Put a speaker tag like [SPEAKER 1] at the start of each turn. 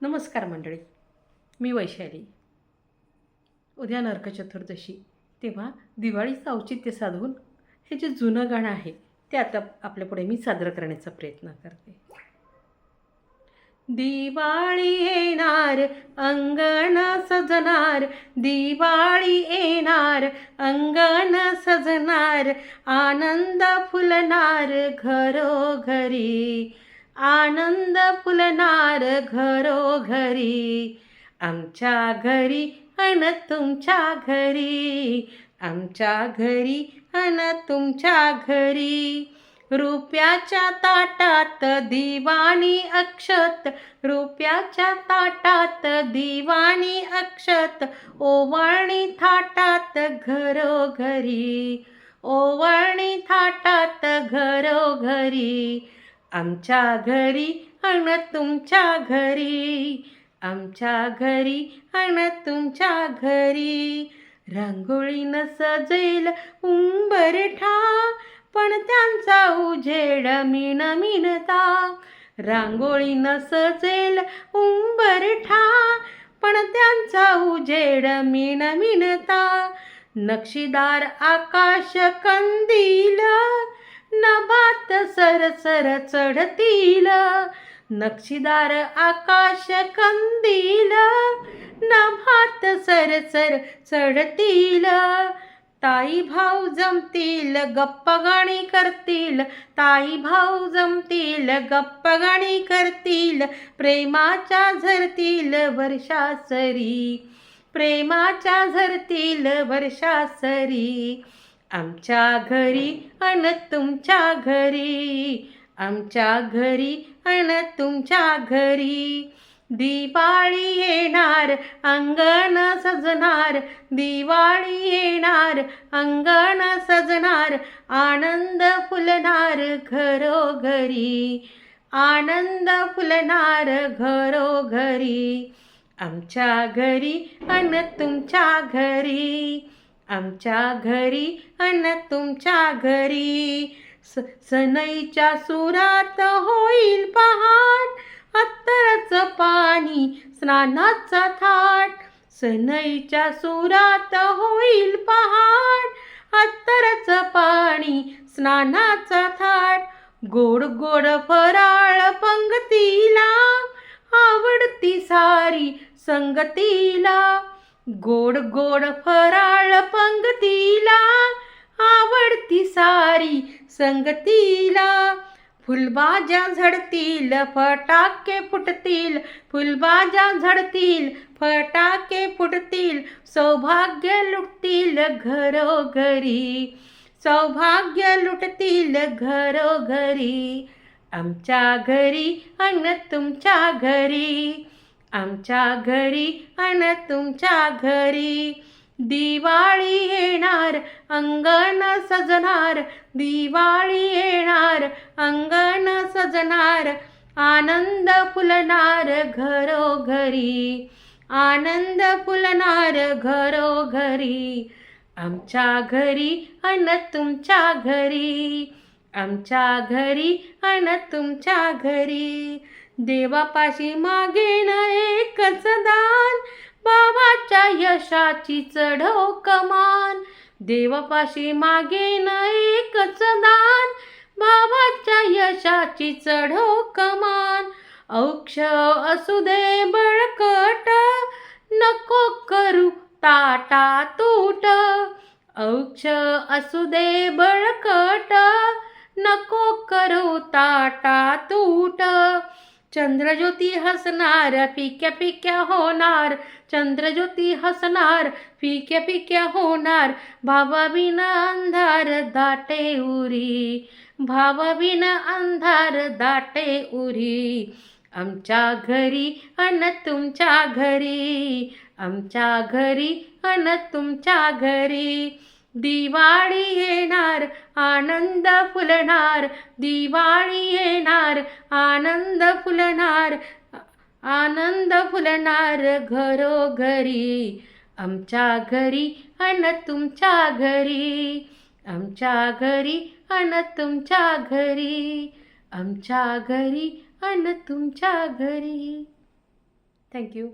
[SPEAKER 1] नमस्कार मंडळी मी वैशाली. उद्या नरक चतुर्दशी तेव्हा दिवाळीचं औचित्य साधून हे जे जुनं गाणं आहे ते आता आपल्यापुढे मी साजरं करण्याचा प्रयत्न करते. दिवाळी येणार अंगण सजणार. दिवाळी येणार अंगण सजणार. आनंद फुलणार घरोघरी आनंद फुलणार घरोघरी आमच्या घरी अन तुमच्या घरी आमच्या घरी अन तुमच्या घरी. रुपयाच्या ताटात दिवाणी अक्षत रुपयाच्या ताटात दिवाणी अक्षत ओवाळणी थाटात घरोघरी ओवाळणी थाटात घरोघरी. आमच्या घरी अन तुमच्या घरी. आमच्या घरी अन तुमच्या घरी. रांगोळीनं सजेल उंबरठा पण त्यांचा उजेड मिण मिणता रांगोळीनं सजेल उंबरठा पण त्यांचा उजेड मिण मिणता नक्षीदार आकाश कंदील सरसर चढतील. नक्षीदार आकाश कंदील. नभात सरसर चढतील. ताई भाऊ जमतील गप्पा गाणी करतील. ताई भाऊ जमतील गप्पा गाणी करतील. प्रेमाच्या झरतील वर्षासरी प्रेमाच्या झरतील वर्षासरी आमच्या घरी अन तुमच्या घरी. आमच्या घरी अन तुमच्या घरी. दिवाळी येणार अंगण सजणार. दिवाळी येणार अंगण सजणार. आनंद फुलणार घरोघरी. आनंद फुलणार घरोघरी. आमच्या घरी अन तुमच्या घरी. आमच्या घरी अन तुमच्या घरी. स सनईच्या सुरात होईल पहाट अत्तरचं पाणी स्नानाचा थाट. सनईच्या सुरात होईल पहाट अत्तरचं पाणी स्नानाचा थाट. गोड गोड फराळ पंगतीला आवडती सारी संगतीला. गोड गोड फराळ पंगतीला आवडती सारी संगतीला. फुलबाज्या झडतील फटाके फुटतील फुलबाज्या झडतील फटाके फुटतील सौभाग्य लुटतील घरोघरी. सौभाग्य लुटतील घरोघरी. आमच्या घरी अन तुमच्या घरी. आमच्या घरी अन तुमच्या घरी. दिवाळी येणार अंगण सजणार. दिवाळी येणार अंगण सजणार. आनंद फुलणार घरोघरी. आनंद फुलणार घरोघरी. आमच्या घरी अन तुमच्या घरी. आमच्या घरी अन तुमच्या घरी. देवापाशी मागेन एकच दान बाबाच्या यशाची चढव हो कमान. देवापाशी मागेन एकच दान बाबाच्या यशाची चढव हो कमान. औक्ष असू दे बळकट नको करू ताटा तूट. औक्ष असू दे बळकट नको करू ताटा तूट. चंद्रज्योती हसणार फिक्या फिक्या होणार. चंद्रज्योती हसणार फिक्या फिक्या होणार. भावाबिन अंधार दाटे उरी. भावाबिन अंधार दाटे उरी. आमच्या घरी अन तुमच्या घरी. आमच्या घरी अन तुमच्या घरी. दिवाळी येणार आनंद फुलणार. दिवाळी येणार आनंद फुलणार आनंद फुलणार घरोघरी. आमच्या घरी अन तुमच्या घरी. आमच्या घरी अन तुमच्या घरी. आमच्या घरी अन तुमच्या घरी. थँक्यू